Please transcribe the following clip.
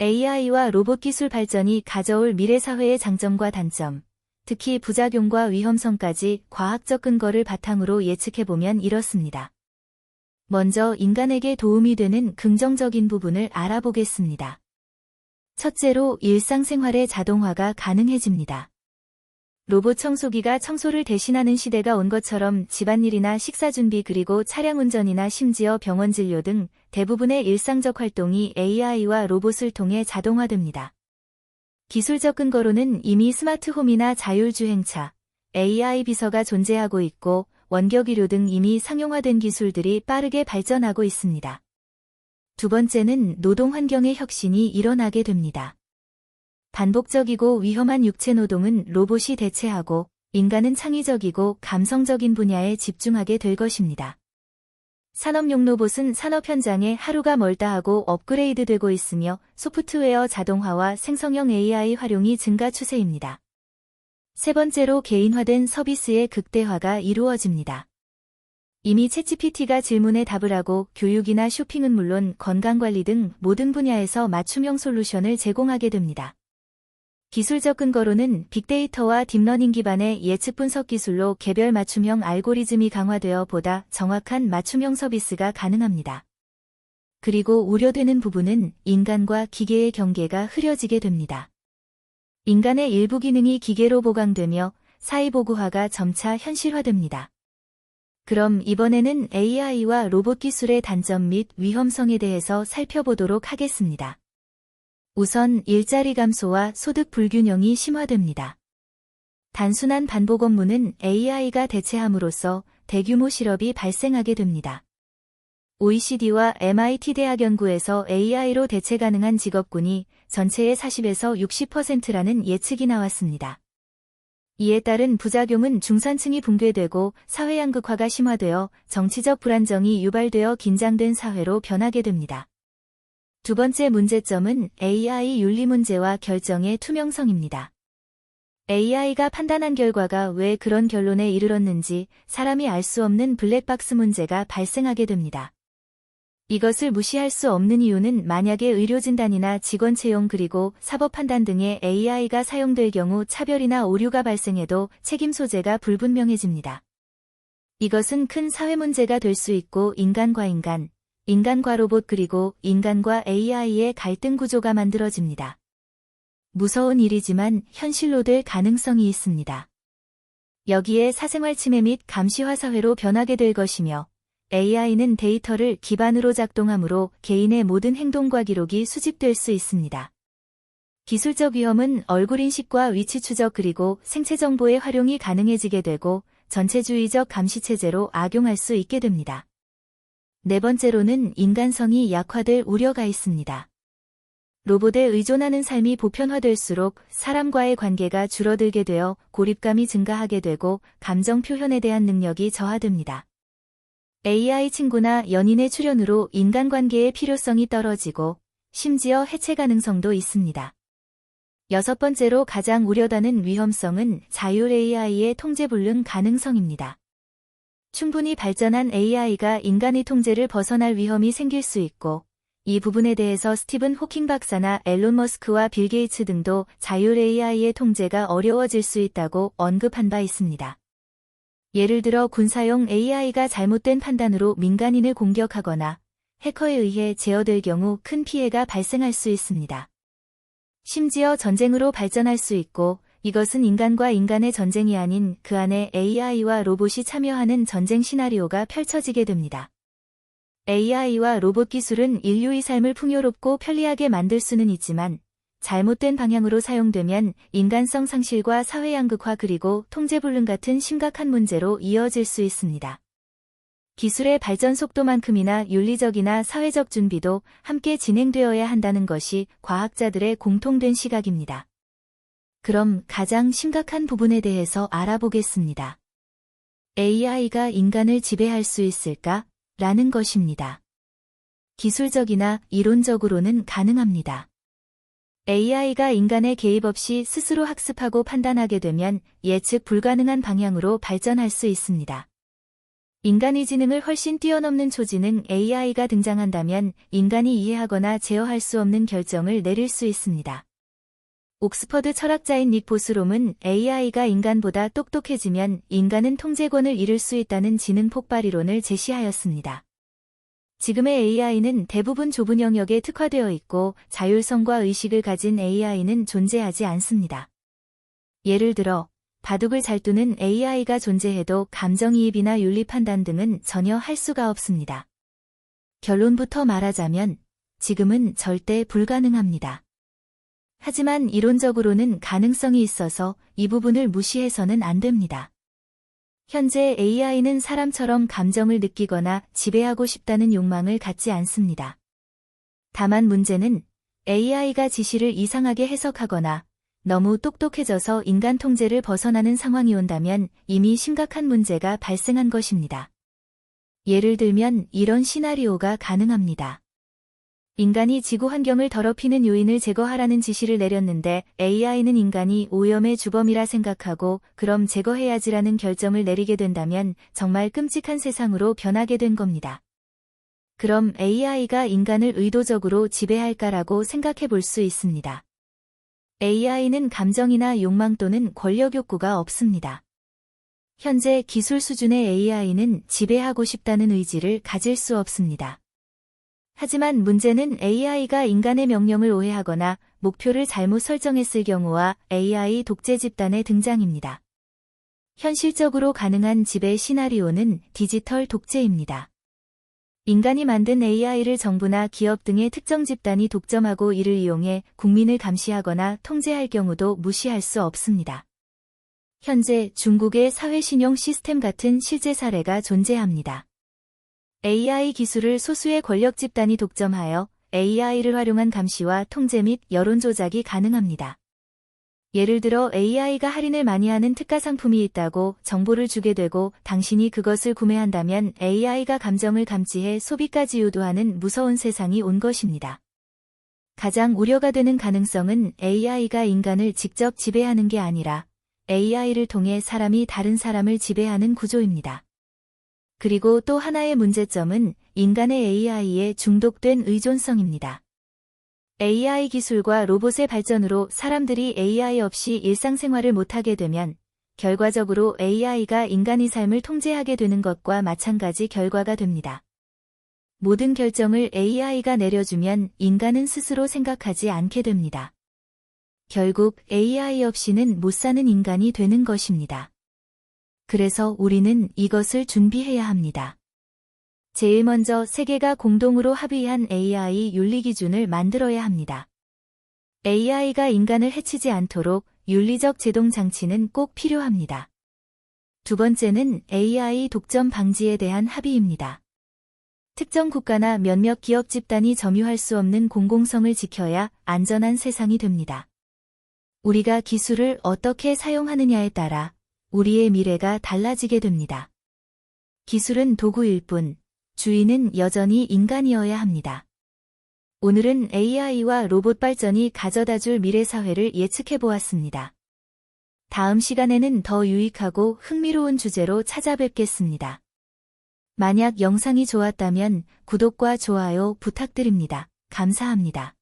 AI와 로봇 기술 발전이 가져올 미래 사회의 장점과 단점, 특히 부작용과 위험성까지 과학적 근거를 바탕으로 예측해보면 이렇습니다. 먼저 인간에게 도움이 되는 긍정적인 부분을 알아보겠습니다. 첫째로 일상생활의 자동화가 가능해집니다. 로봇 청소기가 청소를 대신하는 시대가 온 것처럼 집안일이나 식사 준비 그리고 차량 운전이나 심지어 병원 진료 등 대부분의 일상적 활동이 AI와 로봇을 통해 자동화됩니다. 기술적 근거로는 이미 스마트홈이나 자율주행차, AI 비서가 존재하고 있고 원격의료 등 이미 상용화된 기술들이 빠르게 발전하고 있습니다. 두 번째는 노동 환경의 혁신이 일어나게 됩니다. 반복적이고 위험한 육체 노동은 로봇이 대체하고 인간은 창의적이고 감성적인 분야에 집중하게 될 것입니다. 산업용 로봇은 산업 현장에 하루가 멀다 하고 업그레이드 되고 있으며 소프트웨어 자동화와 생성형 AI 활용이 증가 추세입니다. 세 번째로 개인화된 서비스의 극대화가 이루어집니다. 이미 채치PT가 질문에 답을 하고 교육이나 쇼핑은 물론 건강관리 등 모든 분야에서 맞춤형 솔루션을 제공하게 됩니다. 기술적 근거로는 빅데이터와 딥러닝 기반의 예측 분석 기술로 개별 맞춤형 알고리즘이 강화되어 보다 정확한 맞춤형 서비스가 가능합니다. 그리고 우려되는 부분은 인간과 기계의 경계가 흐려지게 됩니다. 인간의 일부 기능이 기계로 보강되며 사이보그화가 점차 현실화됩니다. 그럼 이번에는 AI와 로봇 기술의 단점 및 위험성에 대해서 살펴보도록 하겠습니다. 우선 일자리 감소와 소득 불균형이 심화됩니다. 단순한 반복 업무는 AI가 대체함으로써 대규모 실업이 발생하게 됩니다. OECD와 MIT 대학 연구에서 AI로 대체 가능한 직업군이 전체의 40에서 60%라는 예측이 나왔습니다. 이에 따른 부작용은 중산층이 붕괴되고 사회 양극화가 심화되어 정치적 불안정이 유발되어 긴장된 사회로 변하게 됩니다. 두 번째 문제점은 AI 윤리 문제와 결정의 투명성입니다. AI가 판단한 결과가 왜 그런 결론에 이르렀는지 사람이 알 수 없는 블랙박스 문제가 발생하게 됩니다. 이것을 무시할 수 없는 이유는 만약에 의료진단이나 직원 채용 그리고 사법 판단 등의 AI가 사용될 경우 차별이나 오류가 발생해도 책임 소재가 불분명해집니다. 이것은 큰 사회 문제가 될 수 있고 인간과 인간, 인간과 로봇 그리고 인간과 AI의 갈등 구조가 만들어집니다. 무서운 일이지만 현실로 될 가능성이 있습니다. 여기에 사생활 침해 및 감시화 사회로 변하게 될 것이며 AI는 데이터를 기반으로 작동하므로 개인의 모든 행동과 기록이 수집될 수 있습니다. 기술적 위험은 얼굴 인식과 위치 추적 그리고 생체 정보의 활용이 가능해지게 되고 전체주의적 감시체제로 악용할 수 있게 됩니다. 네 번째로는 인간성이 약화될 우려가 있습니다. 로봇에 의존하는 삶이 보편화될수록 사람과의 관계가 줄어들게 되어 고립감이 증가하게 되고 감정 표현에 대한 능력이 저하됩니다. AI 친구나 연인의 출현으로 인간관계의 필요성이 떨어지고 심지어 해체 가능성도 있습니다. 여섯 번째로 가장 우려다는 위험성은 자율 AI의 통제 불능 가능성입니다. 충분히 발전한 AI가 인간의 통제를 벗어날 위험이 생길 수 있고 이 부분에 대해서 스티븐 호킹 박사나 앨론 머스크와 빌 게이츠 등도 자율 AI의 통제가 어려워질 수 있다고 언급한 바 있습니다. 예를 들어 군사용 AI가 잘못된 판단으로 민간인을 공격하거나 해커에 의해 제어될 경우 큰 피해가 발생할 수 있습니다. 심지어 전쟁으로 발전할 수 있고 이것은 인간과 인간의 전쟁이 아닌 그 안에 AI와 로봇이 참여하는 전쟁 시나리오가 펼쳐지게 됩니다. AI와 로봇 기술은 인류의 삶을 풍요롭고 편리하게 만들 수는 있지만 잘못된 방향으로 사용되면 인간성 상실과 사회 양극화 그리고 통제불능 같은 심각한 문제로 이어질 수 있습니다. 기술의 발전 속도만큼이나 윤리적이나 사회적 준비도 함께 진행되어야 한다는 것이 과학자들의 공통된 시각입니다. 그럼 가장 심각한 부분에 대해서 알아보겠습니다. AI가 인간을 지배할 수 있을까? 라는 것입니다. 기술적이나 이론적으로는 가능합니다. AI가 인간의 개입 없이 스스로 학습하고 판단하게 되면 예측 불가능한 방향으로 발전할 수 있습니다. 인간의 지능을 훨씬 뛰어넘는 초지능 AI가 등장한다면 인간이 이해하거나 제어할 수 없는 결정을 내릴 수 있습니다. 옥스퍼드 철학자인 닉 보스롬은 AI가 인간보다 똑똑해지면 인간은 통제권을 잃을 수 있다는 지능 폭발 이론을 제시하였습니다. 지금의 AI는 대부분 좁은 영역에 특화되어 있고 자율성과 의식을 가진 AI는 존재하지 않습니다. 예를 들어 바둑을 잘 두는 AI가 존재해도 감정이입이나 윤리 판단 등은 전혀 할 수가 없습니다. 결론부터 말하자면 지금은 절대 불가능합니다. 하지만 이론적으로는 가능성이 있어서 이 부분을 무시해서는 안 됩니다. 현재 AI는 사람처럼 감정을 느끼거나 지배하고 싶다는 욕망을 갖지 않습니다. 다만 문제는 AI가 지시를 이상하게 해석하거나 너무 똑똑해져서 인간 통제를 벗어나는 상황이 온다면 이미 심각한 문제가 발생한 것입니다. 예를 들면 이런 시나리오가 가능합니다. 인간이 지구 환경을 더럽히는 요인을 제거하라는 지시를 내렸는데 AI는 인간이 오염의 주범이라 생각하고 그럼 제거해야지라는 결정을 내리게 된다면 정말 끔찍한 세상으로 변하게 된 겁니다. 그럼 AI가 인간을 의도적으로 지배할까라고 생각해 볼 수 있습니다. AI는 감정이나 욕망 또는 권력 욕구가 없습니다. 현재 기술 수준의 AI는 지배하고 싶다는 의지를 가질 수 없습니다. 하지만 문제는 AI가 인간의 명령을 오해하거나 목표를 잘못 설정했을 경우와 AI 독재 집단의 등장입니다. 현실적으로 가능한 지배 시나리오는 디지털 독재입니다. 인간이 만든 AI를 정부나 기업 등의 특정 집단이 독점하고 이를 이용해 국민을 감시하거나 통제할 경우도 무시할 수 없습니다. 현재 중국의 사회신용 시스템 같은 실제 사례가 존재합니다. AI 기술을 소수의 권력 집단이 독점하여 AI를 활용한 감시와 통제 및 여론 조작이 가능합니다. 예를 들어 AI가 할인을 많이 하는 특가 상품이 있다고 정보를 주게 되고 당신이 그것을 구매한다면 AI가 감정을 감지해 소비까지 유도하는 무서운 세상이 온 것입니다. 가장 우려가 되는 가능성은 AI가 인간을 직접 지배하는 게 아니라 AI를 통해 사람이 다른 사람을 지배하는 구조입니다. 그리고 또 하나의 문제점은 인간의 AI에 중독된 의존성입니다. AI 기술과 로봇의 발전으로 사람들이 AI 없이 일상생활을 못하게 되면 결과적으로 AI가 인간의 삶을 통제하게 되는 것과 마찬가지 결과가 됩니다. 모든 결정을 AI가 내려주면 인간은 스스로 생각하지 않게 됩니다. 결국 AI 없이는 못 사는 인간이 되는 것입니다. 그래서 우리는 이것을 준비해야 합니다. 제일 먼저 세계가 공동으로 합의한 AI 윤리 기준을 만들어야 합니다. AI가 인간을 해치지 않도록 윤리적 제동 장치는 꼭 필요합니다. 두 번째는 AI 독점 방지에 대한 합의입니다. 특정 국가나 몇몇 기업 집단이 점유할 수 없는 공공성을 지켜야 안전한 세상이 됩니다. 우리가 기술을 어떻게 사용하느냐에 따라 우리의 미래가 달라지게 됩니다. 기술은 도구일 뿐, 주인은 여전히 인간이어야 합니다. 오늘은 AI와 로봇 발전이 가져다 줄 미래 사회를 예측해 보았습니다. 다음 시간에는 더 유익하고 흥미로운 주제로 찾아뵙겠습니다. 만약 영상이 좋았다면 구독과 좋아요 부탁드립니다. 감사합니다.